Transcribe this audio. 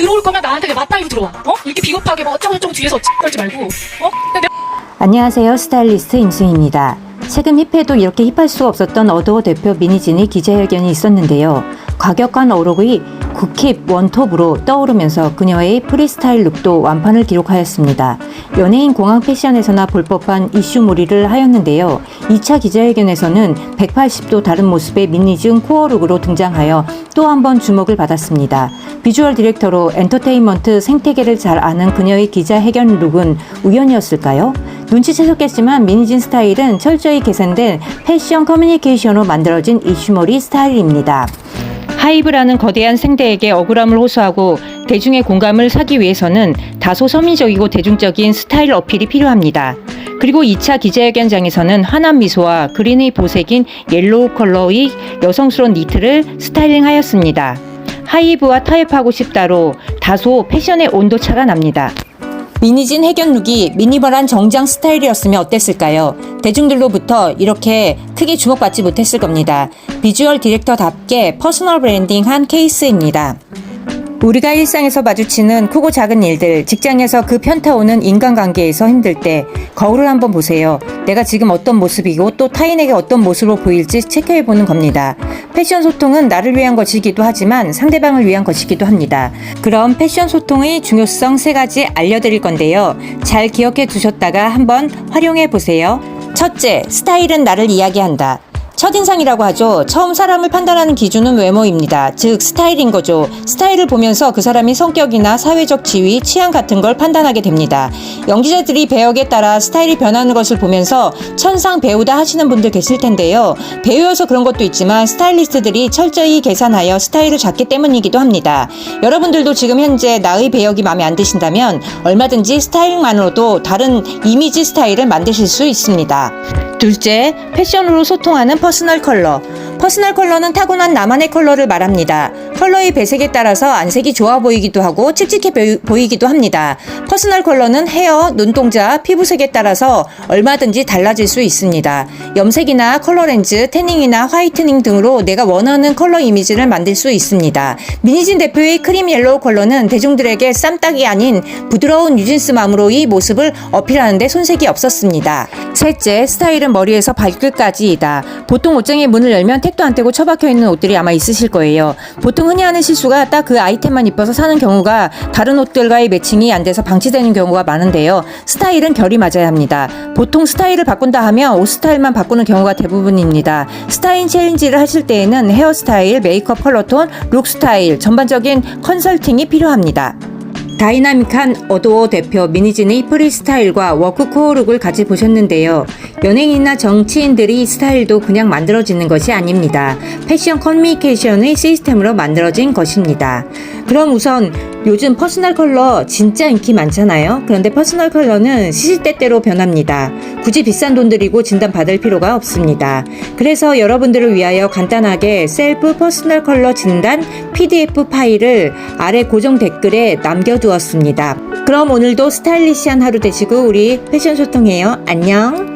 들어올 거면 나한테 왜 맞다이로 들어와. 어? 이렇게 비겁하게 뭐 어쩌고저쩌고 뒤에서 떨지 말고. 어? 내가 안녕하세요. 스타일리스트 임수희입니다. 최근 힙해도 이렇게 힙할 수 없었던 어도어 대표 미니진의 기자회견이 있었는데요. 과격한 어록의 국힙 원톱으로 떠오르면서 그녀의 프리스타일 룩도 완판을 기록하였습니다. 연예인 공항 패션에서나 볼 법한 이슈몰이를 하였는데요. 2차 기자회견에서는 180도 다른 모습의 미니진 코어룩으로 등장하여 또 한 번 주목을 받았습니다. 비주얼 디렉터로 엔터테인먼트 생태계를 잘 아는 그녀의 기자회견 룩은 우연이었을까요? 눈치채셨겠지만 미니진 스타일은 철저히 계산된 패션 커뮤니케이션으로 만들어진 이슈몰이 스타일입니다. 하이브라는 거대한 생태에게 억울함을 호소하고 대중의 공감을 사기 위해서는 다소 서민적이고 대중적인 스타일 어필이 필요합니다. 그리고 2차 기자회견장에서는 환한 미소와 그린의 보색인 옐로우 컬러의 여성스러운 니트를 스타일링하였습니다. 하이브와 타협하고 싶다로 다소 패션의 온도차가 납니다. 미니진 해견 룩이 미니멀한 정장 스타일이었으면 어땠을까요? 대중들로부터 이렇게 크게 주목받지 못했을 겁니다. 비주얼 디렉터답게 퍼스널 브랜딩한 케이스입니다. 우리가 일상에서 마주치는 크고 작은 일들, 직장에서 그 편타오는 인간관계에서 힘들 때 거울을 한번 보세요. 내가 지금 어떤 모습이고 또 타인에게 어떤 모습으로 보일지 체크해 보는 겁니다. 패션 소통은 나를 위한 것이기도 하지만 상대방을 위한 것이기도 합니다. 그럼 패션 소통의 중요성 세 가지 알려드릴 건데요. 잘 기억해 두셨다가 한번 활용해 보세요. 첫째, 스타일은 나를 이야기한다. 첫인상이라고 하죠. 처음 사람을 판단하는 기준은 외모입니다. 즉, 스타일인 거죠. 스타일을 보면서 그 사람이 성격이나 사회적 지위, 취향 같은 걸 판단하게 됩니다. 연기자들이 배역에 따라 스타일이 변하는 것을 보면서 천상 배우다 하시는 분들 계실 텐데요. 배우여서 그런 것도 있지만 스타일리스트들이 철저히 계산하여 스타일을 잡기 때문이기도 합니다. 여러분들도 지금 현재 나의 배역이 마음에 안 드신다면 얼마든지 스타일링만으로도 다른 이미지 스타일을 만드실 수 있습니다. 둘째, 패션으로 소통하는 퍼스널 컬러. 퍼스널 컬러는 타고난 나만의 컬러를 말합니다. 컬러의 배색에 따라서 안색이 좋아 보이기도 하고 칙칙해 보이기도 합니다. 퍼스널 컬러는 헤어, 눈동자, 피부색에 따라서 얼마든지 달라질 수 있습니다. 염색이나 컬러 렌즈, 태닝이나 화이트닝 등으로 내가 원하는 컬러 이미지를 만들 수 있습니다. 미니진 대표의 크림 옐로우 컬러는 대중들에게 쌈딱이 아닌 부드러운 뉴진스 맘으로의 모습을 어필하는데 손색이 없었습니다. 셋째, 스타일은 머리에서 발끝까지이다. 보통 옷장의 문을 열면 택도 안 떼고 처박혀 있는 옷들이 아마 있으실 거예요. 보통 흔히 하는 실수가 딱 그 아이템만 입어서 사는 경우가 다른 옷들과의 매칭이 안 돼서 방치되는 경우가 많은데요. 스타일은 결이 맞아야 합니다. 보통 스타일을 바꾼다 하면 옷 스타일만 바꾸는 경우가 대부분입니다. 스타일 챌린지를 하실 때에는 헤어스타일, 메이크업 컬러톤, 룩 스타일, 전반적인 컨설팅이 필요합니다. 다이나믹한 어도어 대표 미니진의 프리스타일과 워크코어 룩을 같이 보셨는데요. 연예인이나 정치인들이 스타일도 그냥 만들어지는 것이 아닙니다. 패션 커뮤니케이션의 시스템으로 만들어진 것입니다. 그럼 우선 요즘 퍼스널 컬러 진짜 인기 많잖아요. 그런데 퍼스널 컬러는 시시때때로 변합니다. 굳이 비싼 돈 들이고 진단 받을 필요가 없습니다. 그래서 여러분들을 위하여 간단하게 셀프 퍼스널 컬러 진단 PDF 파일을 아래 고정 댓글에 남겨두었습니다. 그럼 오늘도 스타일리시한 하루 되시고 우리 패션 소통해요. 안녕.